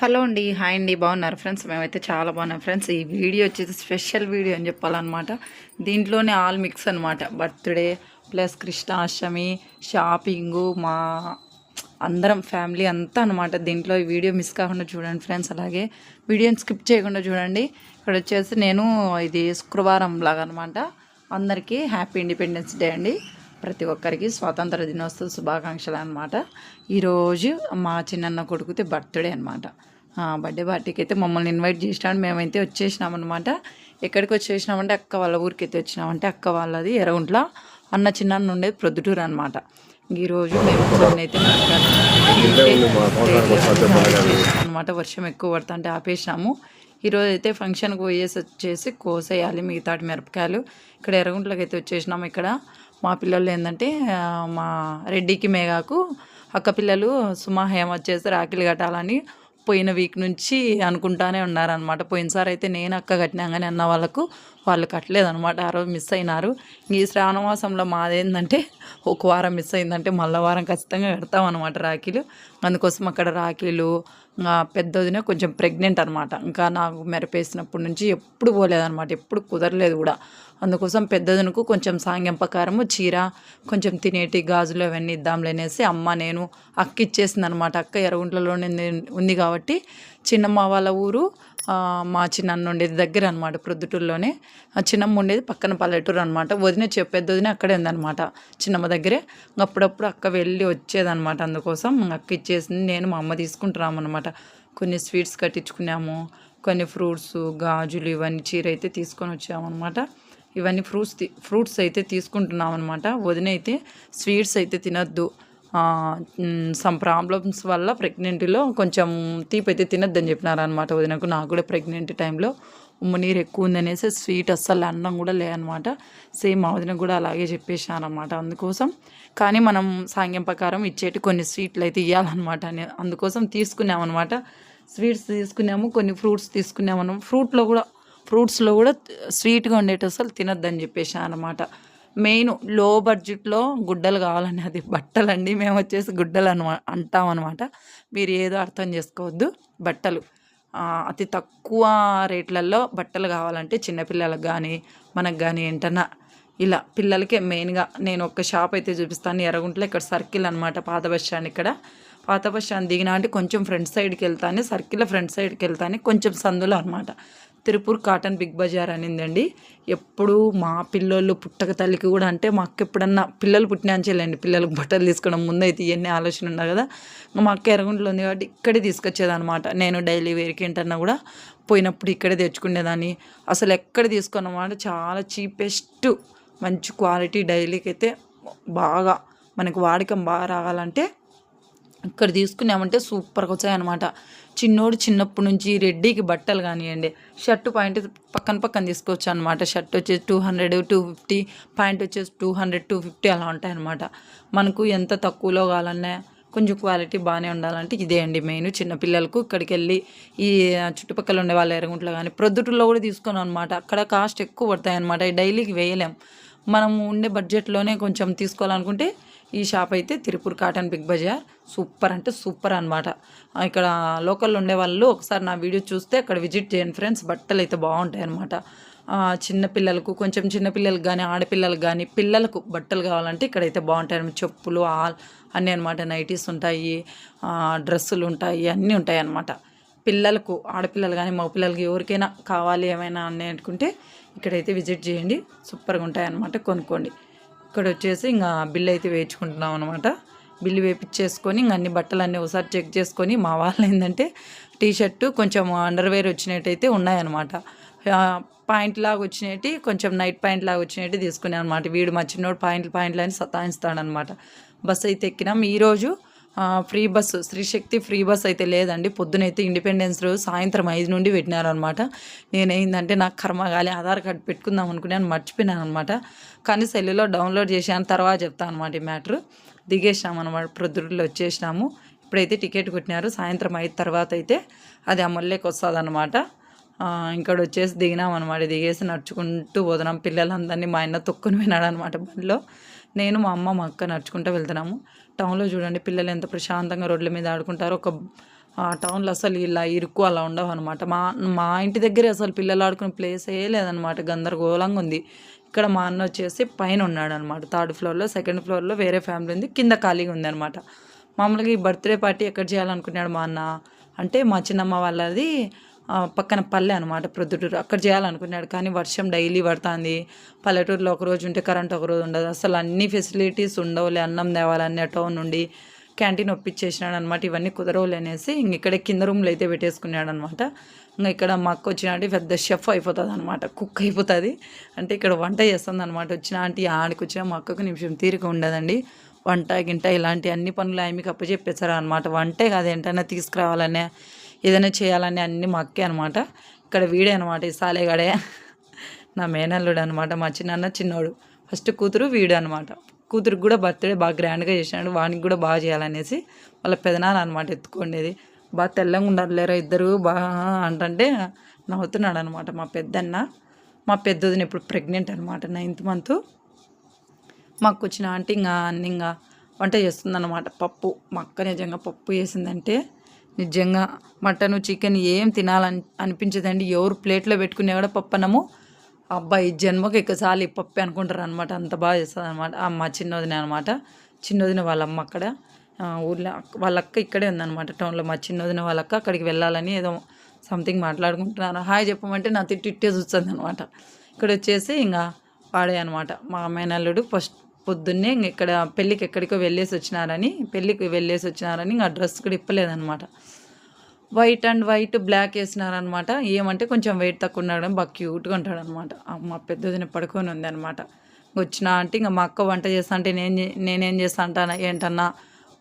Hello అండి hi అండి బాగున్నారు ఫ్రెండ్స్? మేమైతే చాలా బాగున్నాం ఫ్రెండ్స్. ఈ వీడియో వచ్చేసి స్పెషల్ వీడియో అని చెప్పాలన్నమాట. దీంట్లోనే ఆల్ మిక్స్ అనమాట బర్త్డే ప్లస్ కృష్ణాష్టమి షాపింగు మా అందరం ఫ్యామిలీ అంతా అనమాట దీంట్లో ఈ వీడియో మిస్ కాకుండా చూడండి ఫ్రెండ్స్. అలాగే వీడియోని స్కిప్ చేయకుండా చూడండి. ఇక్కడ వచ్చేసి నేను ఇది శుక్రవారం లాగా అనమాట అందరికీ హ్యాపీ ఇండిపెండెన్స్ డే అండి. ప్రతి ఒక్కరికి స్వాతంత్ర దినోత్సవ శుభాకాంక్షలు అనమాట ఈరోజు మా చిన్నన్న కొడుకుతే బర్త్డే అనమాట బర్త్డే పార్టీకి అయితే మమ్మల్ని ఇన్వైట్ చేసినాడు మేమైతే వచ్చేసినాం అనమాట ఎక్కడికి వచ్చేసినామంటే అక్క వాళ్ళ ఊరికి అయితే వచ్చినామంటే అక్క వాళ్ళది ఎరగుంట్ల. అన్న చిన్న ఉండేది ప్రొద్దుటూరు అనమాట ఈరోజు మేము అయితే అనమాట వర్షం ఎక్కువ పడుతుంటే ఆపేసినాము. ఈరోజు అయితే ఫంక్షన్కి పోయేసి వచ్చేసి కోసేయాలి మిగతాటి మిరపకాయలు. ఇక్కడ ఎర్రగుంట్లకి అయితే వచ్చేసినాము ఇక్కడ. మా పిల్లలు ఏంటంటే మా రెడ్డికి మేఘాకు అక్క పిల్లలు సుమా హేమ వచ్చేసి రాఖీలు కట్టాలని పోయిన వీక్ నుంచి అనుకుంటానే ఉన్నారనమాట పోయినసారి అయితే నేను అక్క కట్టినా కానీ అన్న వాళ్ళకు వాళ్ళు కట్టలేదనమాట ఆ రోజు మిస్ అయినారు. ఈ శ్రావణ మాసంలో మాదేంటంటే ఒక వారం మిస్ అయిందంటే మళ్ళీ వారం ఖచ్చితంగా కడతాం అనమాట రాఖీలు. అందుకోసం అక్కడ రాఖీలు పెద్దదిన కొంచెం ప్రెగ్నెంట్ అనమాట ఇంకా నాకు మెరపేసినప్పటి నుంచి ఎప్పుడు పోలేదనమాట ఎప్పుడు కుదరలేదు కూడా. అందుకోసం పెద్దదనుకు కొంచెం సాంగ్యం ప్రకారము చీర కొంచెం తినేటి గాజులు అవన్నీ ఇద్దాంలేనేసి అమ్మ నేను అక్క ఇచ్చేసింది అనమాట అక్క ఎరగుంట్లలోనే ఉంది- ఉంది కాబట్టి చిన్నమ్మ వాళ్ళ ఊరు మా చిన్నన్న ఉండేది దగ్గర అనమాట ప్రొద్దుటూరులోనే. ఆ చిన్నమ్మ ఉండేది పక్కన పల్లెటూరు అనమాట వదిన చెప్పేది వదిన అక్కడే ఉందనమాట చిన్నమ్మ దగ్గరే. అప్పుడప్పుడు అక్క వెళ్ళి వచ్చేదనమాట అందుకోసం. అక్క ఇచ్చేసింది నేను మా అమ్మ తీసుకుంటున్నామన్నమాట కొన్ని స్వీట్స్ కట్టించుకున్నాము కొన్ని ఫ్రూట్స్ గాజులు ఇవన్నీ చీర అయితే తీసుకొని వచ్చామన్నమాట. ఇవన్నీ ఫ్రూట్స్ ఫ్రూట్స్ అయితే తీసుకుంటున్నాం అనమాట వదిన అయితే స్వీట్స్ అయితే తినొద్దు. సమ్ ప్రాబ్లమ్స్ వల్ల ప్రెగ్నెంటీలో కొంచెం తీపి అయితే తినొద్దని చెప్పినారనమాట వదినకు. నాకు కూడా ప్రెగ్నెంట్ టైంలో ఉమ్మ నీరు ఎక్కువ ఉందనేసి స్వీట్ అస్సలు అన్నం కూడా లేదనమాట సేమ్ మా వదిన కూడా అలాగే చెప్పేశానమాట అందుకోసం. కానీ మనం సాంగ్యం ప్రకారం ఇచ్చేటి కొన్ని స్వీట్లు అయితే ఇవ్వాలన్నమాట అని అందుకోసం తీసుకున్నామన్నమాట. స్వీట్స్ తీసుకున్నాము కొన్ని ఫ్రూట్స్ తీసుకున్నాము ఫ్రూట్లో కూడా ఫ్రూట్స్లో కూడా స్వీట్గా ఉండేటి అసలు తినొద్దని చెప్పేసి అనమాట మెయిన్లో బడ్జెట్లో గుడ్డలు కావాలని అది బట్టలండి. మేము వచ్చేసి గుడ్డలు అనమా అంటాం అనమాట మీరు ఏదో అర్థం చేసుకోవద్దు. బట్టలు. అతి తక్కువ రేట్లలో బట్టలు కావాలంటే చిన్నపిల్లలకు కానీ మనకు కానీ ఏంటన్నా ఇలా పిల్లలకే మెయిన్గా నేను ఒక షాప్ అయితే చూపిస్తాను. ఎర్రగుంటలో ఇక్కడ సర్కిల్ అనమాట పాత బస్ స్టాండ్ ఇక్కడ. పాత బస్ స్టాండ్ దిగినా అంటే కొంచెం ఫ్రంట్ సైడ్కి వెళ్తాను సర్కిల్ ఫ్రంట్ సైడ్కి వెళ్తాను కొంచెం సందులో అనమాట తిరుపూర్ కాటన్ బిగ్ బజార్ అనిందండి. ఎప్పుడు మా పిల్లోళ్ళు పుట్టక తల్లికి కూడా అంటే మా అక్క ఎప్పుడన్నా పిల్లలు పుట్టినాంచేలేండి పిల్లలకు బట్టలు తీసుకోవడం ముందు అయితే ఇవన్నీ ఆలోచన ఉన్నారు కదా. ఇంకా మా అక్క ఎరగుంట్లో ఉంది కాబట్టి ఇక్కడే తీసుకొచ్చేదనమాట నేను డైలీ వేరికి ఏంటన్నా కూడా పోయినప్పుడు ఇక్కడే తెచ్చుకునేదాన్ని. అసలు ఎక్కడ తీసుకున్నమాట చాలా చీపెస్ట్ మంచి క్వాలిటీ డైలీకి అయితే బాగా మనకు వాడకం బాగా రావాలంటే ఇక్కడ తీసుకున్నామంటే సూపర్గా వచ్చాయన్నమాట. చిన్నోడు చిన్నప్పటి నుంచి రెడ్డీకి బట్టలు కానివ్వండి షర్ట్ పాయింట్ పక్కన పక్కన తీసుకోవచ్చు అనమాట షర్ట్ వచ్చేసి two hundred two fifty pant వచ్చేసి టూ హండ్రెడ్ టూ ఫిఫ్టీ అలా ఉంటాయన్నమాట. మనకు ఎంత తక్కువలో కావాలన్నా కొంచెం క్వాలిటీ బాగానే ఉండాలంటే ఇదే అండి మెయిన్. చిన్నపిల్లలకు ఇక్కడికి వెళ్ళి ఈ చుట్టుపక్కల ఉండే వాళ్ళ ఎరగుంట్లో కానీ ప్రొద్దుటూరులో కూడా తీసుకున్నాం అనమాట అక్కడ కాస్ట్ ఎక్కువ పడతాయి అనమాట డైలీకి వేయలేం. మనం ఉండే బడ్జెట్లోనే కొంచెం తీసుకోవాలనుకుంటే ఈ షాప్ అయితే Tirupur cotton big bazaar. Super అంటే సూపర్ అనమాట ఇక్కడ లోకల్లో ఉండే వాళ్ళు ఒకసారి నా వీడియో చూస్తే అక్కడ విజిట్ చేయండి ఫ్రెండ్స్. బట్టలు అయితే బాగుంటాయి అనమాట చిన్నపిల్లలకు కొంచెం చిన్నపిల్లలకు కానీ ఆడపిల్లలకు కానీ పిల్లలకు బట్టలు కావాలంటే ఇక్కడైతే బాగుంటాయి చెప్పులు ఆల్ అన్నీ అనమాట నైటీస్ ఉంటాయి డ్రెస్సులు ఉంటాయి అన్నీ ఉంటాయి అనమాట పిల్లలకు ఆడపిల్లలు కానీ మగపిల్లలకి ఎవరికైనా కావాలి ఏమైనా అని అనుకుంటే ఇక్కడైతే విజిట్ చేయండి. సూపర్గా ఉంటాయి కొనుక్కోండి. ఇక్కడ వచ్చేసి ఇంకా బిల్ అయితే వేయించుకుంటున్నాం అనమాట బిల్లు వేపించేసుకొని ఇంక అన్ని బట్టలు అన్నీ ఒకసారి చెక్ చేసుకొని మా వాళ్ళు ఏంటంటే టీ షర్టు కొంచెం అండర్వేర్ వచ్చినట్టయితే ఉన్నాయన్నమాట. పాయింట్ లాగా వచ్చినట్టు కొంచెం నైట్ పాయింట్ లాగా వచ్చినట్టు తీసుకున్నాను అనమాట వీడు మా చిన్నోడు పాయింట్లు పాయింట్లు అని సతాయిస్తాడనమాట బస్ అయితే ఎక్కినాం. ఈరోజు free bus Sri Shakti free bus అయితే లేదండి. పొద్దునైతే ఇండిపెండెన్స్ రోజు సాయంత్రం ఐదు నుండి పెట్టినారనమాట. నేనేందంటే నాకు కర్మగాలి ఆధార్ కార్డు పెట్టుకుందాం అనుకున్నాను మర్చిపోయినాను అనమాట కానీ సెల్లులో డౌన్లోడ్ చేశాను తర్వాత చెప్తాను అనమాట ఈ మ్యాటర్. దిగేసామన్నమాట అనమాట వచ్చేసినాము. ఇప్పుడైతే టికెట్ కొట్టినారు సాయంత్రం ఐదు తర్వాత అయితే అది అమల్లోకి వస్తుందన్నమాట. ఇక్కడ వచ్చేసి దిగినాం అనమాట దిగేసి నడుచుకుంటూ పోతున్నాం. పిల్లలందరినీ మా ఆయన తొక్కుని పోయినాడు అనమాట బండిలో. నేను మా అమ్మ మా అక్క నడుచుకుంటూ వెళ్తున్నాము. టౌన్లో చూడండి పిల్లలు ఎంత ప్రశాంతంగా రోడ్ల మీద ఆడుకుంటారో. ఒక టౌన్లో అసలు ఇలా ఇరుకు అలా ఉండవు అనమాట మా మా ఇంటి దగ్గరే అసలు పిల్లలు ఆడుకునే ప్లేసే లేదనమాట గందరగోళంగా ఉంది. ఇక్కడ మా అన్న వచ్చేసి పైన ఉన్నాడు అనమాట థర్డ్ ఫ్లోర్లో సెకండ్ ఫ్లోర్లో వేరే ఫ్యామిలీ ఉంది. కింద ఖాళీగా ఉంది అనమాట మామూలుగా ఈ బర్త్డే పార్టీ ఎక్కడ చేయాలనుకున్నాడు మా అన్న అంటే మా చిన్నమ్మ వాళ్ళది పక్కన పల్లె అనమాట ప్రొద్దుటూరు. అక్కడ చేయాలనుకున్నాడు కానీ వర్షం డైలీ పడుతుంది. పల్లెటూరులో ఒక రోజు ఉంటే కరెంట్ ఒక రోజు ఉండదు. అసలు అన్ని ఫెసిలిటీస్ ఉండవులే అన్నం తేవాలన్నీ టౌన్ నుండి క్యాంటీన్ ఒప్పించేసినాడు అనమాట ఇవన్నీ కుదరవులే అనేసి ఇంక ఇక్కడే కింద రూమ్లో అయితే పెట్టేసుకున్నాడు అనమాట ఇంకా ఇక్కడ మా అక్క వచ్చినట్టు పెద్ద షెఫ్ అయిపోతుంది అనమాట కుక్ అయిపోతుంది. అంటే ఇక్కడ వంట చేస్తుంది అనమాట వచ్చిన ఆంటీ ఆడికి వచ్చిన మా అక్కకు నిమిషం తీరిక ఉండదండి. వంట గింట ఇలాంటి అన్ని పనులు ఆమెకి అప్పచెప్పేశారు అనమాట వంటే కాదు ఏంటన్నా తీసుకురావాలనే ఏదైనా చేయాలని అన్ని మా అక్కే అనమాట ఇక్కడ వీడే అనమాట ఈ సాలేగాడే. నా మేనల్లుడు అనమాట మా చిన్న చిన్నోడు. ఫస్ట్ కూతురు వీడు అనమాట కూతురికి కూడా బర్త్డే బాగా గ్రాండ్గా చేసినాడు వానికి కూడా బాగా చేయాలనేసి వాళ్ళ పెదనాన్న అనమాట ఎత్తుకునేది బాగా తెల్లంగా ఉండాలి లేరా ఇద్దరు బాగా అంటే నవ్వుతున్నాడు అనమాట మా పెద్దన్న. మా పెద్దదిని ఇప్పుడు ప్రెగ్నెంట్ అనమాట నైన్త్ మంత్. మాకు వచ్చిన ఆంటీ ఇంకా అన్ని ఇంకా వంట చేస్తుందన్నమాట పప్పు. మా అక్క నిజంగా పప్పు చేసిందంటే నిజంగా మటను చికెన్ ఏం తినాలని అనిపించదండి. ఎవరు ప్లేట్లో పెట్టుకునే కూడా పప్పనము. అబ్బాయి జన్మకు ఎక్కువసార్లు ఈ అనుకుంటారు అనమాట అంత బాగా చేస్తుంది అనమాట మా చిన్నదిన అనమాట చిన్నదిన వాళ్ళ అమ్మ అక్కడ ఊళ్ళో ఊర్లో అక్క- వాళ్ళ అక్క ఇక్కడే ఉందన్నమాట టౌన్లో. మా చిన్నదిన వాళ్ళ అక్క అక్కడికి వెళ్ళాలని ఏదో సంథింగ్ మాట్లాడుకుంటున్నాను హాయ్ చెప్పమంటే నా తిట్టు ఇట్టే చూస్తుంది అనమాట ఇక్కడ వచ్చేసి ఇంకా వాడే అనమాట మా మేనల్లుడు ఫస్ట్ పొద్దున్నే ఇంక ఇక్కడ పెళ్ళికి ఎక్కడికో వెళ్ళేసి వచ్చినారని పెళ్ళికి వెళ్ళేసి వచ్చినారని ఇంకా డ్రెస్ కూడా ఇప్పలేదనమాట వైట్ అండ్ వైట్ బ్లాక్ వేసినారనమాట ఏమంటే కొంచెం వెయిట్ తక్కువ ఉండడం బాగా క్యూట్గా ఉంటాడు అనమాట మా పెద్దదిని పడుకొని ఉంది అనమాట వచ్చినా అంటే ఇంకా మా అక్క వంట చేస్తా అంటే నేను నేనేం చేస్తా అంటాను ఏంటన్నా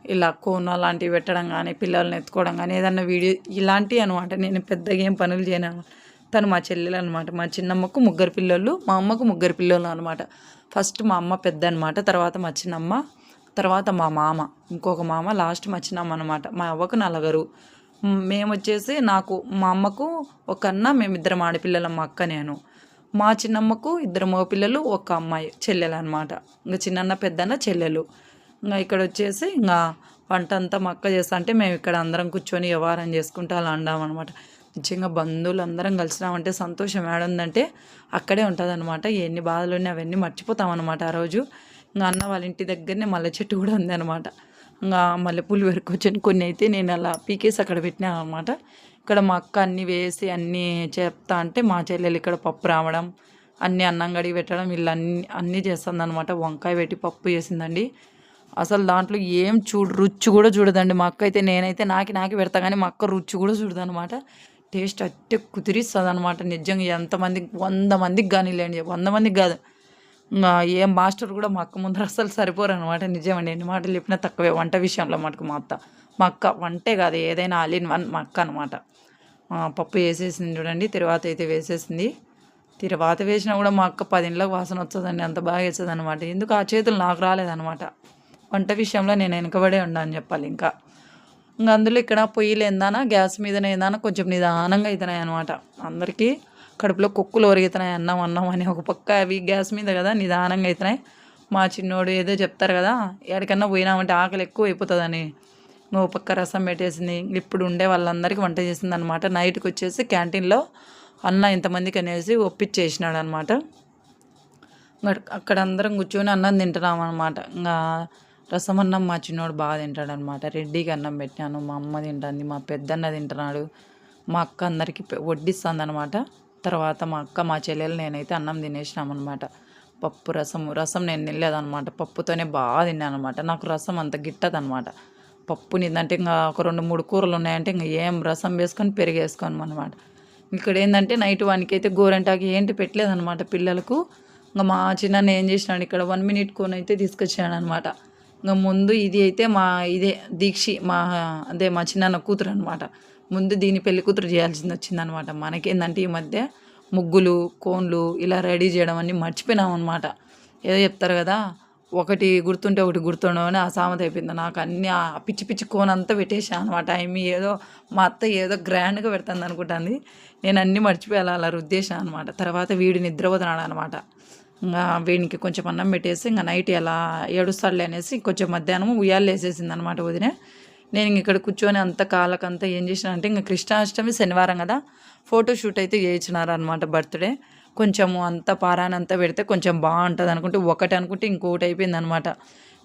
ఇలా కోన లాంటివి పెట్టడం కానీ పిల్లల్ని ఎత్తుకోవడం కానీ ఏదన్నా వీడియో ఇలాంటివి అనమాట నేను పెద్దగా ఏం పనులు చేయను అనమాట తను మా చెల్లెలు అనమాట మా చిన్నమ్మకు ముగ్గురు పిల్లలు మా అమ్మకు ముగ్గురు పిల్లలు అనమాట ఫస్ట్ మా అమ్మ పెద్ద అనమాట తర్వాత మా చిన్నమ్మ తర్వాత మా మామ ఇంకొక మామ లాస్ట్ మా చిన్నమ్మ అనమాట మా అవ్వకు నలుగురు. మేము వచ్చేసి నాకు మా అమ్మకు ఒక అన్న మేమిద్దరం ఆడపిల్లలం మా అక్క నేను. మా చిన్నమ్మకు ఇద్దరు మగపిల్లలు ఒక అమ్మాయి చెల్లెలు అనమాట ఇంకా చిన్నన్న పెద్దన్న చెల్లెలు. ఇంకా ఇక్కడ వచ్చేసి ఇంకా వంట అంతా మా అక్క చేస్తా అంటే మేము ఇక్కడ అందరం కూర్చొని వ్యవహారం చేసుకుంటూ అలా అండాం అనమాట నిజంగా బంధువులు అందరం కలిసినామంటే సంతోషం. ఏడుందంటే అక్కడే ఉంటుంది అనమాట ఎన్ని బాధలు ఉన్నాయి అవన్నీ మర్చిపోతాం అనమాట ఆ రోజు. ఇంకా అన్న వాళ్ళ ఇంటి దగ్గరనే మల్లె చెట్టు కూడా ఉంది అనమాట ఇంకా మల్లెపూలు పెరుకొచ్చాను కొన్ని అయితే నేను అలా పీకేసి అక్కడ పెట్టినాను అనమాట ఇక్కడ మా అక్క అన్నీ వేసి అన్నీ చెప్తా అంటే మా చెల్లెలు ఇక్కడ పప్పు రావడం అన్నీ అన్నం గడిగి పెట్టడం ఇలా అన్ని అన్నీ చేస్తుంది అనమాట వంకాయ పెట్టి పప్పు చేసిందండి. అసలు దాంట్లో ఏం చూడు రుచి కూడా చూడదండి. మా అక్క అయితే నేనైతే నాకి నాకి పెడతా కానీ మా అక్క రుచి కూడా చూడదు అనమాట టేస్ట్ అట్టే కుదిరిస్తుంది అనమాట నిజంగా ఎంతమందికి వంద మందికి కానీ లేండి వంద మందికి కాదు. ఏం ఏ మాస్టర్ కూడా మా అక్క ముందర అసలు సరిపోరు అనమాట నిజమండి ఎన్ని మాటలు చెప్పినా తక్కువే. వంట విషయంలో మటుకు మా అత్త. మా అక్క వంటే కాదు ఏదైనా ఆలిన్ వన్ మా అక్క అనమాట పప్పు వేసేసింది చూడండి తర్వాత అయితే వేసేసింది. తిరువాత వేసినా కూడా మా అక్క పదింట్లకు వాసన వస్తుందండి అంత బాగా వేస్తుంది అనమాట ఎందుకు? ఆ చేతులు నాకు రాలేదనమాట వంట విషయంలో నేను వెనకబడే ఉండా చెప్పాలి ఇంకా. ఇంకా అందులో ఇక్కడ పొయ్యిలు ఏందానా గ్యాస్ మీదనే ఏందానా కొంచెం నిదానంగా అవుతున్నాయి అనమాట అందరికీ కడుపులో కుక్కులు ఒరుగుతున్నాయి అన్నం అన్నం అని ఒక పక్క అవి గ్యాస్ మీద కదా నిదానంగా అవుతున్నాయి మా చిన్నోడు ఏదో చెప్తారు కదా ఎక్కడికన్నా పోయినామంటే ఆకలి ఎక్కువ అయిపోతుందని. నువ్వు పక్క రసం పెట్టేసింది ఇప్పుడు ఉండే వాళ్ళందరికీ వంట చేసింది అనమాట నైట్కి వచ్చేసి క్యాంటీన్లో అన్న ఇంతమందికి అనేసి ఒప్పించేసినాడు అనమాట అక్కడ అందరం కూర్చొని అన్నం తింటున్నాం అనమాట ఇంకా రసం అన్నం మా చిన్నోడు బాగా తింటాడు అనమాట రెడ్డికి అన్నం పెట్టాను మా అమ్మ తింటుంది మా పెద్దన్న తింటున్నాడు మా అక్క అందరికీ వడ్డిస్తుంది అనమాట తర్వాత మా అక్క మా చెల్లెలు నేనైతే అన్నం తినేసినాం అనమాట పప్పు రసం రసం నేను తినలేదనమాట పప్పుతోనే బాగా తిన్నాను అనమాట నాకు రసం అంత గిట్టదనమాట పప్పు నిందంటే ఇంకా ఒక రెండు మూడు కూరలు ఉన్నాయంటే ఇంకా ఏం రసం వేసుకొని పెరిగేసుకోను అనమాట ఇక్కడ ఏంటంటే నైట్ వానికి అయితే గోరంటాకి ఏంటి పెట్టలేదనమాట పిల్లలకు. ఇంకా మా చిన్న ఏం చేసినాడు ఇక్కడ వన్ మినిట్ కోన్ అయితే తీసుకొచ్చాడు అనమాట ఇంకా ముందు ఇది అయితే మా ఇదే దీక్షి మా అదే మా చిన్న కూతురు అనమాట ముందు దీని పెళ్ళి కూతురు చేయాల్సింది వచ్చిందనమాట మనకేందంటే ఈ మధ్య ముగ్గులు కోన్లు ఇలా రెడీ చేయడం అన్నీ మర్చిపోయినాం అనమాట ఏదో చెప్తారు కదా ఒకటి గుర్తుంటే ఒకటి గుర్తుండవు అని ఆ సామెత అయిపోయింది. నాకు అన్ని ఆ పిచ్చి పిచ్చి కోన్ అంతా పెట్టేసా అనమాట ఆమె ఏదో మా అత్త ఏదో గ్రాండ్గా పెడుతుంది అనుకుంటుంది. నేను అన్నీ మర్చిపోయాలి అలా రుద్దేశా అనమాట తర్వాత వీడు నిద్రపోతున్నాడు అనమాట ఇంకా వీడికి కొంచెం అన్నం పెట్టేసి ఇంకా నైట్ ఎలా ఏడుస్తాడులే అనేసి కొంచెం మధ్యాహ్నం ఉయ్యాలు వేసేసింది అనమాట వదిన. నేను ఇక్కడ కూర్చొని అంత కాలకంతా ఏం చేసిన అంటే ఇంకా కృష్ణాష్టమి శనివారం కదా ఫోటో షూట్ అయితే చేయించినారు అనమాట బర్త్డే. కొంచెము అంత పారానంతా పెడితే కొంచెం బాగుంటుంది అనుకుంటే ఒకటి అనుకుంటే ఇంకొకటి అయిపోయింది అనమాట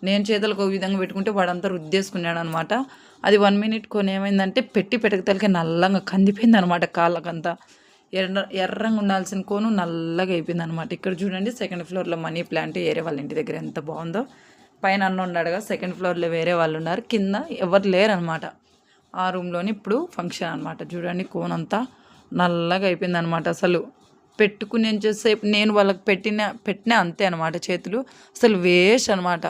నేను చేతులకు ఒక విధంగా పెట్టుకుంటే వాడంతా రుద్దేసుకున్నాడు అనమాట అది వన్ మినిట్ కొని ఏమైందంటే పెట్టి పెట్టకతలకి నల్లంగా కందిపోయింది అనమాట కాళ్ళకంతా. ఎర్ర ఎర్రంగా ఉండాల్సిన కోను నల్లగా అయిపోయింది అనమాట ఇక్కడ చూడండి సెకండ్ ఫ్లోర్లో మనీ ప్లాంట్ వేరే వాళ్ళ ఇంటి దగ్గర ఎంత బాగుందో. పైన అన్న ఉన్నాడుగా సెకండ్ ఫ్లోర్లో వేరే వాళ్ళు ఉన్నారు. కింద ఎవరు లేరనమాట ఆ రూమ్లోని ఇప్పుడు ఫంక్షన్ అనమాట చూడండి కోనంతా నల్లగా అయిపోయింది అనమాట అసలు. పెట్టుకుని ఎంచేసేపు నేను వాళ్ళకి పెట్టిన పెట్టిన అంతే అనమాట చేతులు. అసలు వేస్ట్ అనమాట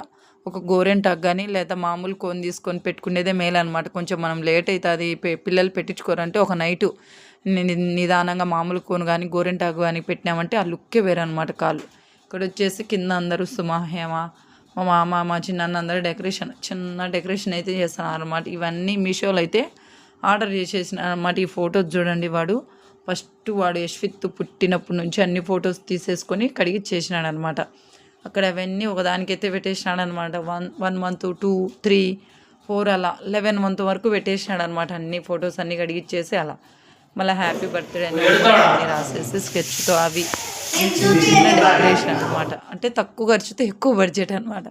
ఒక గోరెంటాకు కానీ లేదా మామూలు కోన్ తీసుకొని పెట్టుకునేదే మేలు అనమాట కొంచెం మనం లేట్ అవుతుంది పిల్లలు పెట్టించుకోరంటే ఒక నైటు నిదానంగా మామూలు కోను కానీ గోరింటాకు కానీ పెట్టినామంటే ఆ లుక్కే వేరు అనమాట కాళ్ళు. ఇక్కడ వచ్చేసి కింద అందరూ సుమా హేమ మా మామ మా చిన్న అందరూ డెకరేషన్ చిన్న డెకరేషన్ అయితే చేస్తున్నారు అనమాట ఇవన్నీ మీషోలో అయితే ఆర్డర్ చేసేసిన అనమాట ఈ ఫొటోస్ చూడండి వాడు. ఫస్ట్ వాడు యశ్విత్ పుట్టినప్పటి నుంచి అన్ని ఫొటోస్ తీసేసుకొని కడిగి చేసినాడు అనమాట అక్కడ అవన్నీ ఒకదానికైతే పెట్టేసినాడు అనమాట one one month two three four అలా లెవెన్ మంత్ వరకు పెట్టేసినాడు అనమాట అన్ని ఫొటోస్ అన్నీ కడిగిచ్చేసి అలా. మళ్ళీ హ్యాపీ బర్త్డే అని రాసేసి స్కెచ్తో అవి చిన్న డెకరేషన్ అనమాట అంటే తక్కువ ఖర్చుతో ఎక్కువ బడ్జెట్ అనమాట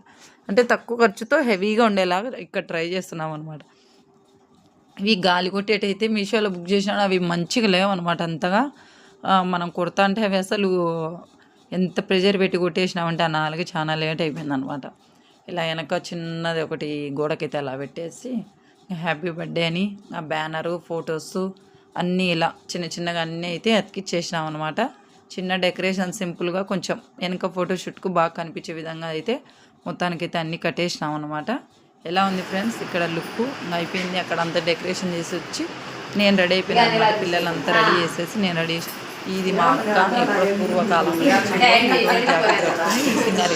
అంటే తక్కువ ఖర్చుతో హెవీగా ఉండేలాగా ఇక్కడ ట్రై చేస్తున్నాం అనమాట ఇవి గాలి కొట్టేటైతే మీషోలో బుక్ చేసినా అవి మంచిగా లేవు అనమాట అంతగా. మనం కుడతా అంటే అవి అసలు ఎంత ప్రెజర్ పెట్టి కొట్టేసినామంటే ఆ నాలుగు చాలా లేట్ అయిపోయింది అనమాట ఇలా వెనక చిన్నది ఒకటి గోడకైతే అలా పెట్టేసి హ్యాపీ బర్త్డే అని ఆ బ్యానరు ఫొటోస్ అన్నీ ఇలా చిన్న చిన్నగా అన్నీ అయితే అతికిచ్చేసినాం అనమాట చిన్న డెకరేషన్ సింపుల్గా కొంచెం వెనక ఫోటోషూట్కు బాగా కనిపించే విధంగా అయితే మొత్తానికైతే అన్నీ కట్టేసినాం అనమాట ఎలా ఉంది ఫ్రెండ్స్ ఇక్కడ లుక్ అయిపోయింది. అక్కడ అంతా డెకరేషన్ చేసి వచ్చి నేను రెడీ అయిపోయినా పిల్లలంతా రెడీ చేసేసి నేను రెడీ ఇది మా అక్క ఎప్పుడో పూర్వకాలంలో సింగారు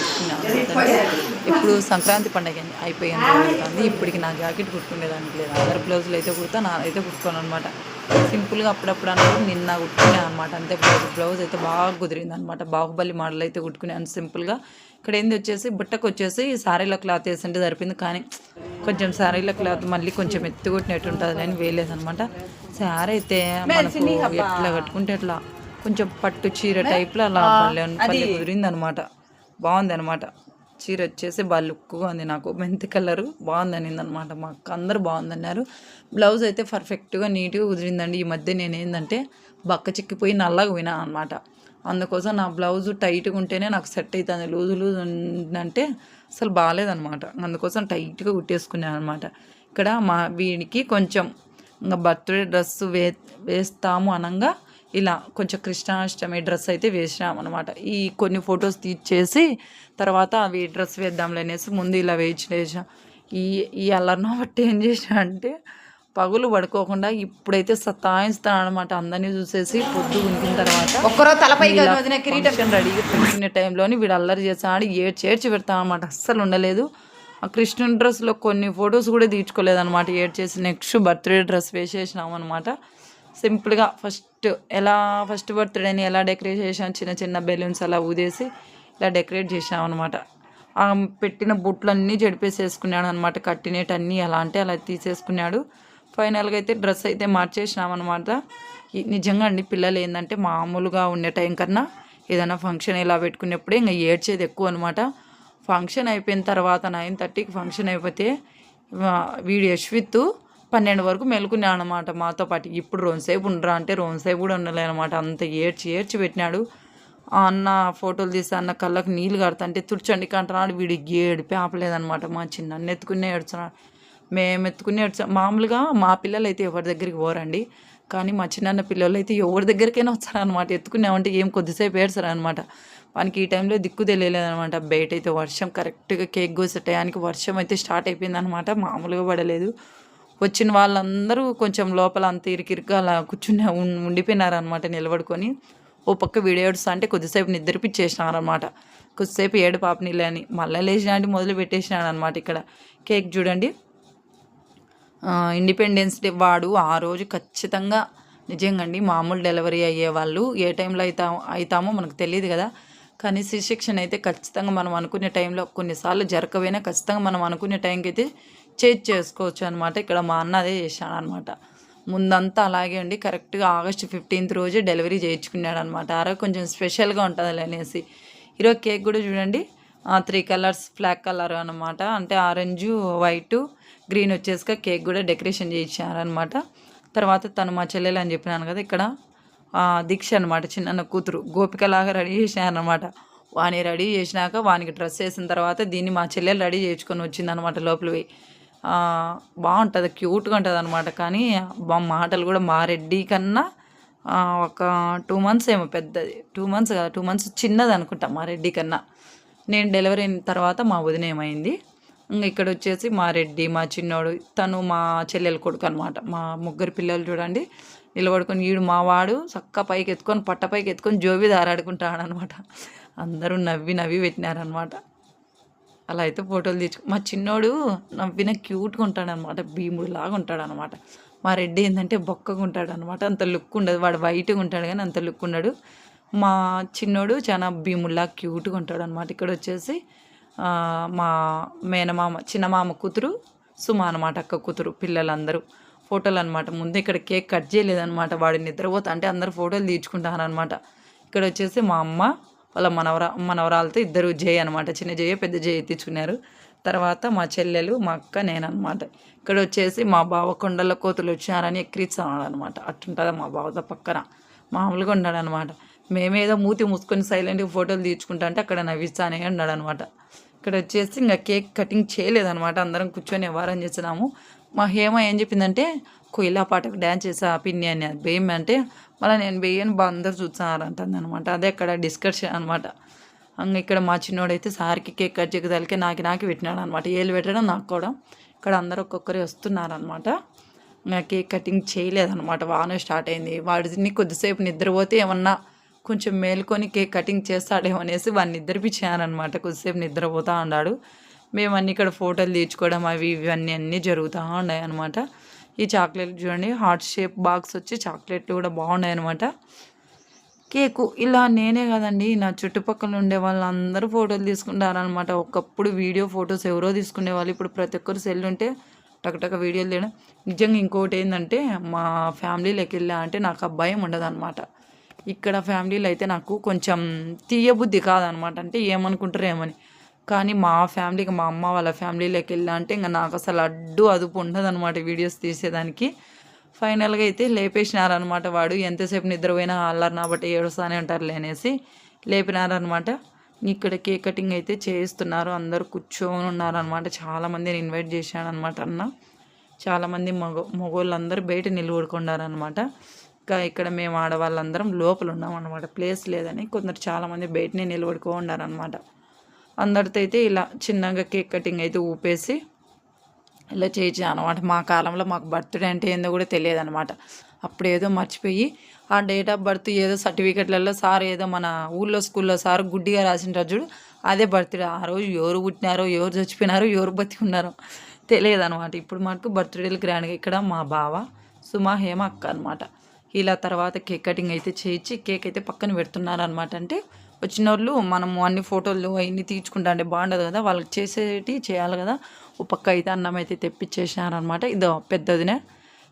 ఇప్పుడు సంక్రాంతి పండగ అయిపోయింది జరుగుతుంది ఇప్పటికి నా జాకెట్ కుట్టుకునేదానికి లేదు. అందరు బ్లౌజులు అయితే కుడతా నాదైతే కుట్టుకోను అనమాట సింపుల్గా అప్పుడప్పుడు అన్నప్పుడు నిన్న కుట్టుకునే అనమాట అంతే బ్లౌజ్ బ్లౌజ్ అయితే బాగా కుదిరింది అనమాట బాహుబలి మోడల్ అయితే కుట్టుకున్నాను సింపుల్గా ఇక్కడ ఏంది వచ్చేసి బుట్టకు వచ్చేసి సారీలో క్లాత్ వేసింటే సరిపోయింది. కానీ కొంచెం సారీలో క్లాత్ మళ్ళీ కొంచెం ఎత్తుకొట్టినట్టు ఉంటుంది అని వేయలేదనమాట సారీ అయితే మనకు ఎట్లా కట్టుకుంటే ఎట్లా కొంచెం పట్టు చీర టైప్లో అలా పల్లె కుదిరింది అనమాట బాగుంది అనమాట చీర వచ్చేసి బాగా లుక్గా ఉంది నాకు. మెంతి కలర్ బాగుందని అనమాట మా అక్క అందరూ బాగుందన్నారు బ్లౌజ్ అయితే పర్ఫెక్ట్గా నీట్గా కుదిరిందండి. ఈ మధ్య నేను ఏంటంటే బక్క చిక్కిపోయి నల్లగా పోయినా అనమాట. అందుకోసం నా బ్లౌజ్ టైట్గా ఉంటేనే నాకు సెట్ అవుతుంది లూజ్ లూజ్ ఉందంటే అసలు బాగాలేదనమాట అందుకోసం టైట్గా కుట్టేసుకున్నాను అనమాట. ఇక్కడ మా వీడికి కొంచెం ఇంకా బర్త్డే డ్రెస్ వే వేస్తాము అనగా ఇలా కొంచెం కృష్ణాష్టమి డ్రెస్ అయితే వేసినాం అనమాట ఈ కొన్ని ఫొటోస్ తీసేసి తర్వాత అవి డ్రెస్ వేద్దాంలే అనేసి ముందు ఇలా వేయించి వేసాం ఈ ఈ అల్లరినో బట్టి ఏం చేసిన అంటే పగులు పడుకోకుండా ఇప్పుడైతే సతాయిస్తాను అనమాట అందరినీ చూసేసి పొద్దు ఉనికిన తర్వాత ఒక్కరోజు తలపై ఫంక్షన్ రెడీగా పెట్టుకునే టైంలోని వీడు అల్లరి చేస్తాడు ఏడ్చి ఏడ్చి పెడతాను అనమాట అస్సలు ఉండలేదు. ఆ కృష్ణుని డ్రెస్లో కొన్ని ఫొటోస్ కూడా తీర్చుకోలేదు అనమాట ఏడ్చేసి నెక్స్ట్ బర్త్డే డ్రెస్ వేసేసినాం అనమాట సింపుల్గా ఫస్ట్ ఎలా ఫస్ట్ బర్త్డేని ఎలా డెకరేట్ చేసాం చిన్న చిన్న బెలూన్స్ అలా ఊదేసి ఇలా డెకరేట్ చేసాం అనమాట పెట్టిన బుట్లన్నీ జడిపేసేసుకున్నాడు అనమాట కట్టినేటన్నీ ఎలా అంటే అలా తీసేసుకున్నాడు. ఫైనల్గా అయితే డ్రెస్ అయితే మార్చేసినాం అనమాట నిజంగా అండి పిల్లలు ఏంటంటే మామూలుగా ఉండే టైం కన్నా ఏదైనా ఫంక్షన్ ఇలా పెట్టుకునేప్పుడే ఇంకా ఏడ్చేది ఎక్కువ అనమాట ఫంక్షన్ అయిపోయిన తర్వాత నైన్ థర్టీకి ఫంక్షన్ అయిపోతే వీడు యశ్విత్ పన్నెండు వరకు మెలుకున్నాడు అనమాట మాతో పాటు. ఇప్పుడు రోజుసేపు ఉండరా అంటే రోజుసేపు కూడా ఉండలే అనమాట అంత ఏడ్చి ఏడ్చి పెట్టినాడు. అన్న ఫోటోలు తీసి అన్న కళ్ళకు నీళ్ళు కడతంటే తుడిచండి కంటున్నాడు వీడు ఏడిపి ఆపలేదనమాట మా చిన్న ఎత్తుకునే ఏడుస్తున్నాడు మేము ఎత్తుకునే ఏడ్చా మామూలుగా మా పిల్లలు అయితే ఎవరి దగ్గరికి పోరండి. కానీ మా చిన్న పిల్లలు అయితే ఎవరి దగ్గరికైనా వస్తారనమాట ఎత్తుకున్నామంటే ఏం కొద్దిసేపు ఏడ్చారనమాట వానికి ఈ టైంలో దిక్కు తెలియలేదనమాట బయట అయితే వర్షం కరెక్ట్గా కేక్ కోసే టయానికి వర్షం అయితే స్టార్ట్ అయిపోయిందనమాట మామూలుగా పడలేదు. వచ్చిన వాళ్ళందరూ కొంచెం లోపల అంత ఇరికిరిగా అలా కూర్చుని ఉం- ఉండిపోయినారనమాట నిలబడుకొని. ఓ పక్క వీడియోడుస్తా అంటే కొద్దిసేపు నిద్రపిచ్చేసినారనమాట కొద్దిసేపు ఏడు పాప నీళ్ళే అని మళ్ళీ లేచినాంటి మొదలు పెట్టేసినాడు అనమాట ఇక్కడ. కేక్ చూడండి. ఇండిపెండెన్స్ డే వాడు ఆ రోజు ఖచ్చితంగా నిజంగా అండి మామూలు డెలివరీ అయ్యే వాళ్ళు. ఏ టైంలో అవుతా అవుతామో మనకు తెలియదు కదా. కానీ సి సెక్షన్ అయితే ఖచ్చితంగా మనం అనుకునే టైంలో కొన్నిసార్లు జరగకపోయినా ఖచ్చితంగా మనం అనుకునే టైంకి అయితే చేంజ్ చేసుకోవచ్చు అనమాట ఇక్కడ మా అన్న అదే చేశాడు అనమాట ముందంతా అలాగే ఉండి కరెక్ట్గా ఆగస్ట్ ఫిఫ్టీన్త్ రోజు డెలివరీ చేయించుకున్నాడు అనమాట ఆ రోజు కొంచెం స్పెషల్గా ఉంటుంది అనేసి. ఈరోజు కేక్ కూడా చూడండి. త్రీ కలర్స్ బ్లాక్ కలర్ అనమాట అంటే ఆరెంజ్ వైట్ గ్రీన్ వచ్చేసి కేక్ కూడా డెకరేషన్ చేయించారనమాట తర్వాత తను మా చెల్లెలు అని చెప్పినాను కదా ఇక్కడ. దీక్ష అనమాట చిన్న కూతురు. గోపికలాగా రెడీ చేసినారనమాట వాని రెడీ చేసినాక వానికి డ్రెస్ వేసిన తర్వాత దీన్ని మా చెల్లెలు రెడీ చేయించుకొని వచ్చిందనమాట లోపలివి బాగుంటుంది క్యూట్గా ఉంటుంది అనమాట కానీ బా మాటలు కూడా మా రెడ్డి కన్నా ఒక టూ మంత్స్ ఏమో పెద్దది. టూ మంత్స్ కాదు టూ మంత్స్ చిన్నది అనుకుంటా మా రెడ్డి కన్నా. నేను డెలివరీ అయిన తర్వాత మా వదిన ఏమైంది? ఇంకా ఇక్కడ వచ్చేసి మా రెడ్డి మా చిన్నోడు తను మా చెల్లెల కొడుకు అనమాట మా ముగ్గురు పిల్లలు చూడండి నిలబడుకొని ఈడు మావాడు చక్క పైకి ఎత్తుకొని పట్ట పైకి ఎత్తుకొని జోబి దారాడుకుంటాడు అనమాట అందరూ నవ్వి నవ్వి పెట్టినారనమాట అలా అయితే ఫోటోలు తీర్చు మా చిన్నోడు నవ్విన క్యూట్గా ఉంటాడు అనమాట భీముడు లాగా ఉంటాడు అనమాట మా రెడ్డి ఏంటంటే బొక్కగా ఉంటాడు అనమాట అంత లుక్ ఉండదు వాడు వైట్గా ఉంటాడు కానీ అంత లుక్ ఉండడు. మా చిన్నోడు చాలా భీముల్లా క్యూట్గా ఉంటాడు అనమాట ఇక్కడ వచ్చేసి మా మేనమామ చిన్నమామ కూతురు సుమ అనమాట అక్క కూతురు పిల్లలందరూ. ఫోటోలు అనమాట ముందు ఇక్కడ కేక్ కట్ చేయలేదనమాట. వాడు నిద్రపోతా అంటే అందరు ఫోటోలు తీర్చుకుంటారనమాట. ఇక్కడ వచ్చేసి మా అమ్మ వాళ్ళ మనవరా మనవరాలతో ఇద్దరు జయ అనమాట చిన్న జయ పెద్ద జయ ఎత్తించుకున్నారు తర్వాత మా చెల్లెలు మా అక్క నేననమాట ఇక్కడ వచ్చేసి మా బావ కొండల కోతులు వచ్చారని ఎక్కిరిస్తున్నాడు అనమాట అట్టుంటుంది మా బావతో పక్కన. మామూలుగా ఉన్నాడు అనమాట మేమేదో మూతి మూసుకొని సైలెంట్గా ఫోటోలు తీర్చుకుంటా అంటే అక్కడ నవ్విస్తానే ఉన్నాడు అనమాట ఇక్కడ వచ్చేసి ఇంకా కేక్ కటింగ్ చేయలేదనమాట అందరం కూర్చొని వ్యవహారం చేసినాము మా హేమ ఏం చెప్పిందంటే కొయిలా పాటకు డ్యాన్స్ చేసా పిన్ని అని. భయం అంటే మళ్ళీ నేను బేయని అందరు చూస్తున్నారు అంటుంది అనమాట అదే అక్కడ డిస్కషన్ అనమాట ఇక్కడ మా చిన్నోడైతే సార్కి కేక్ కట్ చేయగలిగే నాకు నాకు పెట్టినాడు అనమాట ఏళ్ళు పెట్టడం నాకు కూడా ఇక్కడ అందరూ ఒక్కొక్కరే వస్తున్నారనమాట ఇంకా కేక్ కటింగ్ చేయలేదనమాట వాన స్టార్ట్ అయింది. వాడిని కొద్దిసేపు నిద్రపోతే ఏమన్నా కొంచెం మేలుకొని కేక్ కటింగ్ చేస్తాడేమో అనేసి వాడిని నిద్రపించానమాట కొద్దిసేపు నిద్రపోతూ ఉన్నాడు మేము ఇక్కడ ఫోటోలు తీర్చుకోవడం అవి ఇవన్నీ అన్నీ జరుగుతూ ఉన్నాయి అనమాట ఈ చాక్లెట్ చూడండి. హార్ట్ షేప్ బాక్స్ వచ్చి చాక్లెట్లు కూడా బాగున్నాయి అనమాట కేకు ఇలా నేనే కదండి నా చుట్టుపక్కల ఉండే వాళ్ళందరూ ఫోటోలు తీసుకుంటారనమాట ఒకప్పుడు వీడియో ఫొటోస్ ఎవరో తీసుకునే వాళ్ళు ఇప్పుడు ప్రతి ఒక్కరు సెల్ ఉంటే టకటక వీడియోలు తీయడం. నిజంగా ఇంకోటి ఏంటంటే మా ఫ్యామిలీలోకి వెళ్ళా అంటే నాకు ఆ భయం ఉండదు ఇక్కడ ఫ్యామిలీలో అయితే నాకు కొంచెం తీయబుద్ధి కాదనమాట అంటే ఏమనుకుంటారు ఏమని కానీ మా ఫ్యామిలీకి మా అమ్మ వాళ్ళ ఫ్యామిలీలోకి వెళ్ళాలంటే ఇంకా నాకు అసలు అడ్డు అదుపు ఉండదు వీడియోస్ తీసేదానికి. ఫైనల్గా అయితే లేపేసినారనమాట వాడు. ఎంతసేపు నిద్రపోయినా అల్లరి నాబట్టి ఏడుస్తానే ఉంటారులే అనేసి లేపినారనమాట ఇక్కడ కేక్ కటింగ్ అయితే చేయిస్తున్నారు. అందరూ కూర్చొని ఉన్నారనమాట చాలామందిని ఇన్వైట్ చేశానమాట అన్న. చాలామంది మగ మగవాళ్ళందరూ బయట నిలబడుకున్నారనమాట ఇంకా ఇక్కడ మేము ఆడవాళ్ళందరం లోపల ఉన్నాం అనమాట ప్లేస్ లేదని కొందరు చాలామంది బయటనే నిలబడుకో ఉన్నారనమాట అందరితో అయితే ఇలా చిన్నగా కేక్ కటింగ్ అయితే ఊపేసి ఇలా చేయించాను అనమాట మా కాలంలో మాకు బర్త్డే అంటే ఏందో కూడా తెలియదు అనమాట అప్పుడు ఏదో మర్చిపోయి ఆ డేట్ ఆఫ్ బర్త్ ఏదో సర్టిఫికెట్లలో సార్ ఏదో మన ఊళ్ళో స్కూల్లో సార్ గుడ్డిగా రాసిన చూడు అదే బర్త్డే. ఆ రోజు ఎవరు పుట్టినారో ఎవరు చచ్చిపోయినారో ఎవరు బతికున్నారో తెలియదు అనమాట ఇప్పుడు మాకు బర్త్డేలు గ్రాండ్గా ఇక్కడ మా బావ సుమా హేమ అక్క అనమాట ఇలా తర్వాత కేక్ కటింగ్ అయితే చేయించి కేక్ అయితే పక్కన పెడుతున్నారు అనమాట అంటే వచ్చిన వాళ్ళు మనము అన్ని ఫోటోలు అవన్నీ తీర్చుకుంటా అంటే బాగుండదు కదా? వాళ్ళకి చేసేటి చేయాలి కదా? ఓ పక్క అయితే అన్నం అయితే తెప్పించేసినారనమాట ఇదో పెద్దదినే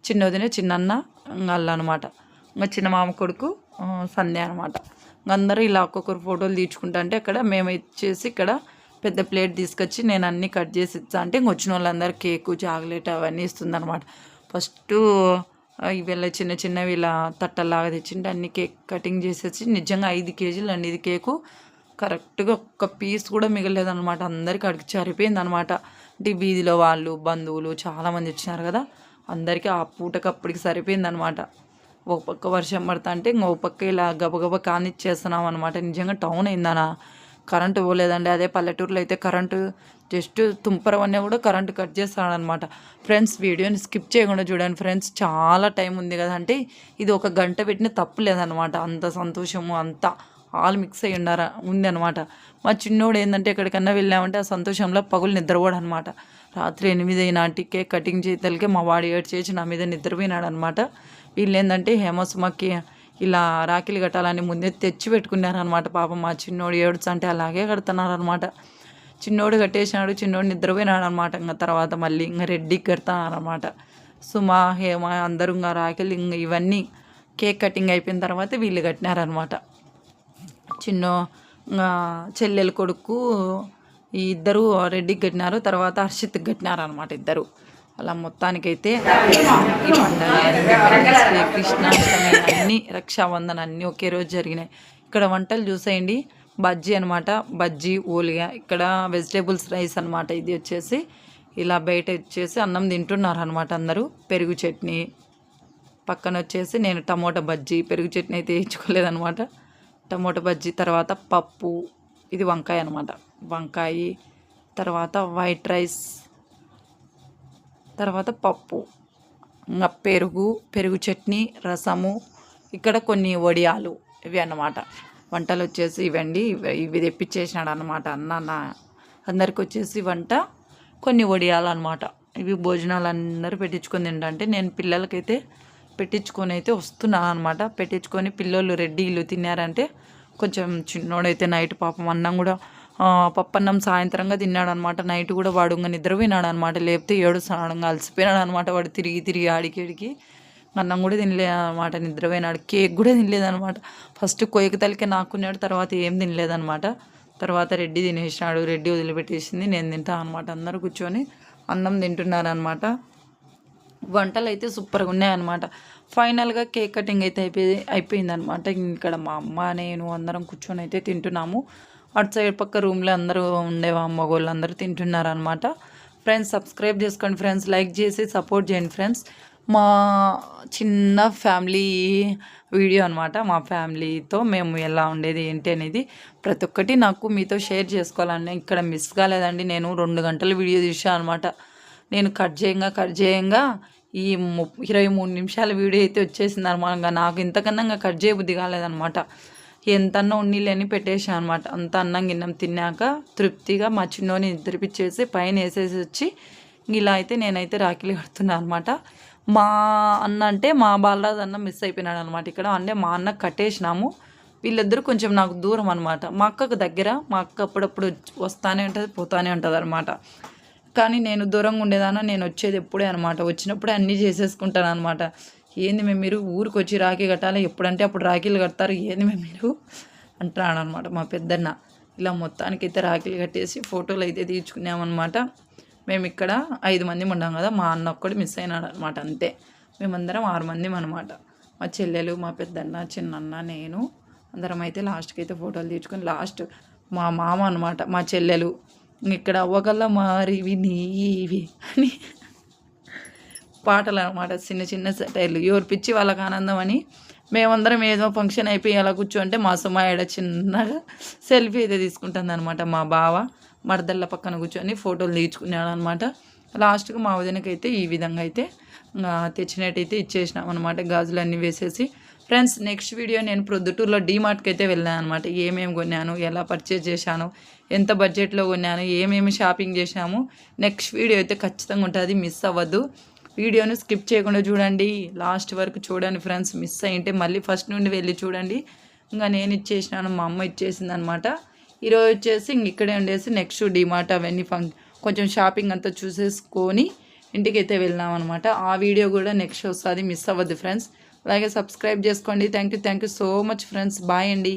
చిన్నదినే చిన్నన్న వాళ్ళు అనమాట ఇంకా చిన్న మామ కొడుకు సంధ్య అనమాట. అందరూ ఇలా ఒక్కొక్కరు ఫోటోలు తీర్చుకుంటా అంటే అక్కడ మేము ఇచ్చేసి ఇక్కడ పెద్ద ప్లేట్ తీసుకొచ్చి నేను అన్నీ కట్ చేసి ఇచ్చా అంటే ఇంక వచ్చిన వాళ్ళందరూ కేకు చాక్లెట్ అవన్నీ ఇస్తుంది అనమాట ఫస్ట్ ఇవి చిన్న చిన్నవి ఇలా తట్టలాగా తెచ్చిండి అన్ని కేక్ కటింగ్ చేసేసి నిజంగా ఐదు కేజీలు అండి ఇది కేకు. కరెక్ట్గా ఒక్క పీస్ కూడా మిగలేదన్నమాట. అందరికీ అడిగి చరిపోయింది అనమాట అంటే వీధిలో వాళ్ళు బంధువులు చాలామంది వచ్చినారు కదా. అందరికీ ఆ పూటకి అప్పటికి సరిపోయింది అనమాట ఒక పక్క వర్షం పడతా అంటే ఇంకో పక్క ఇలా గబగబ కానిచ్చేస్తున్నాం అనమాట నిజంగా టౌన్ అయిందనా? కరెంటు పోలేదండి. అదే పల్లెటూరులో అయితే కరెంటు జస్ట్ తుంపరవన్నీ కూడా కరెంటు కట్ చేస్తాడనమాట. ఫ్రెండ్స్ వీడియోని స్కిప్ చేయకుండా చూడండి ఫ్రెండ్స్ చాలా టైం ఉంది కదా. అంటే ఇది ఒక గంట పెట్టిన తప్పు లేదనమాట. అంత సంతోషము అంతా ఆల్ మిక్స్ అయి ఉండారా ఉంది అనమాట మా చిన్నోడు ఏంటంటే ఎక్కడికన్నా వెళ్ళామంటే ఆ సంతోషంలో పగులు నిద్రపోడు అనమాట రాత్రి ఎనిమిది నాటి కేక్ కటింగ్ చేతలకే మా వాడు ఏడు చేసి నా మీద నిద్రపోయినాడు అనమాట వీళ్ళు ఏంటంటే హేమసుమకి ఇలా రాఖీలు కట్టాలని ముందే తెచ్చి పెట్టుకున్నారనమాట. పాపం మా చిన్నోడు ఏడుచు అంటే అలాగే కడుతున్నారనమాట. చిన్నోడు కట్టేసినాడు చిన్నోడు నిద్రపోయినాడు అనమాట ఇంకా తర్వాత మళ్ళీ ఇంకా రెడ్డికి కడతానమాట సుమా హేమ అందరూ ఇంకా రాకెల్ ఇంకా ఇవన్నీ కేక్ కటింగ్ అయిపోయిన తర్వాత వీళ్ళు కట్టినారనమాట చిన్న చెల్లెలు కొడుకు ఈ ఇద్దరు రెడ్డికి కట్టినారు తర్వాత హర్షిత్కి కట్టినారనమాట ఇద్దరు. అలా మొత్తానికైతే ఈ పండగ కృష్ణాష్టమి అన్నీ రక్షాబంధన అన్నీ ఒకే రోజు జరిగినాయి. ఇక్కడ వంటలు చూసేయండి. బజ్జీ అనమాట బజ్జీ ఓలిగా ఇక్కడ వెజిటేబుల్స్ రైస్ అనమాట ఇది వచ్చేసి ఇలా బయట వచ్చేసి అన్నం తింటున్నారు అనమాట అందరూ. పెరుగు చట్నీ. పక్కన వచ్చేసి నేను టమోటా బజ్జీ. పెరుగు చట్నీ అయితే వేయించుకోలేదనమాట టమోటా బజ్జీ తర్వాత పప్పు. ఇది వంకాయ అనమాట వంకాయ తర్వాత వైట్ రైస్ తర్వాత పప్పు. ఇంకా పెరుగు పెరుగు చట్నీ రసము. ఇక్కడ కొన్ని వడియాలు ఇవి అన్నమాట. వంటలు వచ్చేసి ఇవండి ఇవి తెప్పించేసినాడు అనమాట అన్న నా అందరికి వచ్చేసి వంట కొన్ని వడియాలన్నమాట. ఇవి భోజనాలు అందరూ పెట్టించుకొని తింటంటే నేను పిల్లలకైతే పెట్టించుకొని అయితే వస్తున్నాను అనమాట పెట్టించుకొని పిల్లోళ్ళు రెడ్డిలు తిన్నారంటే కొంచెం చిన్నోడైతే నైట్ పాపం అన్నం కూడా పప్పన్నం సాయంత్రంగా తిన్నాడు అనమాట నైట్ కూడా వాడు ఇంకా నిద్రపోయినాడు అనమాట లేకపోతే ఏడుస్తున్నాడు ఇంకా అలసిపోయినాడు అనమాట వాడు తిరిగి తిరిగి ఆడికి ఆడికి అన్నం కూడా తినలేదనమాట నిద్రపోయినాడు. కేక్ కూడా తినలేదనమాట ఫస్ట్ కొయ్యక తలకే నాకున్నాడు తర్వాత ఏం తినలేదనమాట తర్వాత రెడ్డి తినేసినాడు రెడ్డి వదిలిపెట్టేసింది నేను తింటాను అనమాట అందరూ కూర్చొని అన్నం తింటున్నారు అనమాట వంటలు అయితే సూపర్గా ఉన్నాయన్నమాట. ఫైనల్గా కేక్ కటింగ్ అయితే అయిపోయి అయిపోయింది అనమాట ఇక్కడ మా అమ్మ నేను అందరం కూర్చొని అయితే తింటున్నాము. అటు సైడ్ పక్క రూమ్లో అందరూ ఉండే మగవాళ్ళు అందరూ తింటున్నారు అనమాట ఫ్రెండ్స్ సబ్స్క్రైబ్ చేసుకోండి ఫ్రెండ్స్. లైక్ చేసి సపోర్ట్ చేయండి ఫ్రెండ్స్. మా చిన్న ఫ్యామిలీ వీడియో అనమాట మా ఫ్యామిలీతో మేము ఎలా ఉండేది ఏంటి అనేది ప్రతి ఒక్కటి నాకు మీతో షేర్ చేసుకోవాలని ఇక్కడ మిస్ కాలేదండి. నేను రెండు గంటల వీడియో తీసాను అనమాట నేను కట్ చేయంగా కట్ చేయంగా ఈ ఇరవై మూడు నిమిషాల వీడియో అయితే వచ్చేసింది అనమాట నాకు ఇంతకన్నా ఇంకా కట్ చేయబుద్ధి కాలేదనమాట ఎంత అన్నం ఉన్నీళ్ళని పెట్టేసాను అనమాట అంత అన్నం గిన్నం తిన్నాక తృప్తిగా మా చిన్నోని నిద్రపిచ్చేసి పైన వేసేసి వచ్చి ఇలా అయితే నేనైతే రాఖీలు కడుతున్నాను అనమాట మా అన్న అంటే మా బాలరాజు అన్న మిస్ అయిపోయినాడు అనమాట ఇక్కడ. అంటే మా అన్న కట్టేసినాము. వీళ్ళిద్దరూ కొంచెం నాకు దూరం అనమాట మా అక్కకు దగ్గర మా అక్క అప్పుడప్పుడు వస్తానే ఉంటుంది పోతానే ఉంటుంది అనమాట కానీ నేను దూరంగా ఉండేదాన నేను వచ్చేది ఎప్పుడే అనమాట వచ్చినప్పుడే అన్నీ చేసేసుకుంటాను అనమాట ఏంది మేము మీరు ఊరికి వచ్చి రాఖీ కట్టాలి? ఎప్పుడంటే అప్పుడు రాఖీలు కడతారు. ఏంది మేము మీరు? అంటున్నాడు అనమాట మా పెద్దన్న. ఇలా మొత్తానికైతే రాఖీలు కట్టేసి ఫోటోలు అయితే తీర్చుకున్నామన్నమాట. మేము ఇక్కడ ఐదు మంది ఉన్నాం కదా మా అన్న ఒక్కడు మిస్ అయినాడు అనమాట అంతే. మేమందరం ఆరు మంది అనమాట మా చెల్లెలు మా పెద్దన్న చిన్నన్న నేను అందరం అయితే లాస్ట్కి అయితే ఫోటోలు తీర్చుకొని లాస్ట్ మా మామ అనమాట మా చెల్లెలు. ఇక్కడ అవ్వగల మారివి నీవి అని పాటలు అనమాట చిన్న చిన్న సెటైర్లు ఎవరు పిచ్చి వాళ్ళకి ఆనందం అని మేమందరం ఏదో ఫంక్షన్ అయిపోయి అలా కూర్చోంటే మా సుమాయడ చిన్నగా సెల్ఫీ అయితే తీసుకుంటుంది అనమాట మా బావ. మరదళ్ళ పక్కన కూర్చొని ఫోటోలు తీర్చుకున్నాడు అనమాట లాస్ట్కి మా వదినకైతే ఈ విధంగా అయితే తెచ్చినట్టయితే ఇచ్చేసినాం అనమాట. గాజులు అన్నీ వేసేసి. ఫ్రెండ్స్ నెక్స్ట్ వీడియో నేను ప్రొద్దుటూరులో డీమార్ట్కి అయితే వెళ్ళాను అనమాట ఏమేమి కొన్నాను ఎలా పర్చేజ్ చేశాను ఎంత బడ్జెట్లో కొన్నాను ఏమేమి షాపింగ్ చేశాము. నెక్స్ట్ వీడియో అయితే ఖచ్చితంగా ఉంటుంది మిస్ అవ్వద్దు. వీడియోను స్కిప్ చేయకుండా చూడండి. లాస్ట్ వరకు చూడండి ఫ్రెండ్స్ మిస్ అయ్యింటే మళ్ళీ ఫస్ట్ నుండి వెళ్ళి చూడండి. ఇంకా నేను ఇచ్చేసినాను మా అమ్మ ఇచ్చేసింది అనమాట ఈరోజు వచ్చేసి ఇంక ఇక్కడే ఉండేసి నెక్స్ట్ డిమార్ట్ అవన్నీ ఫంక్ కొంచెం షాపింగ్ అంతా చూసేసుకొని ఇంటికి అయితే వెళ్ళినాం అనమాట ఆ వీడియో కూడా నెక్స్ట్ వస్తుంది మిస్ అవ్వద్దు ఫ్రెండ్స్. అలాగే సబ్స్క్రైబ్ చేసుకోండి. Thank you thank you so much friends. Bye అండి.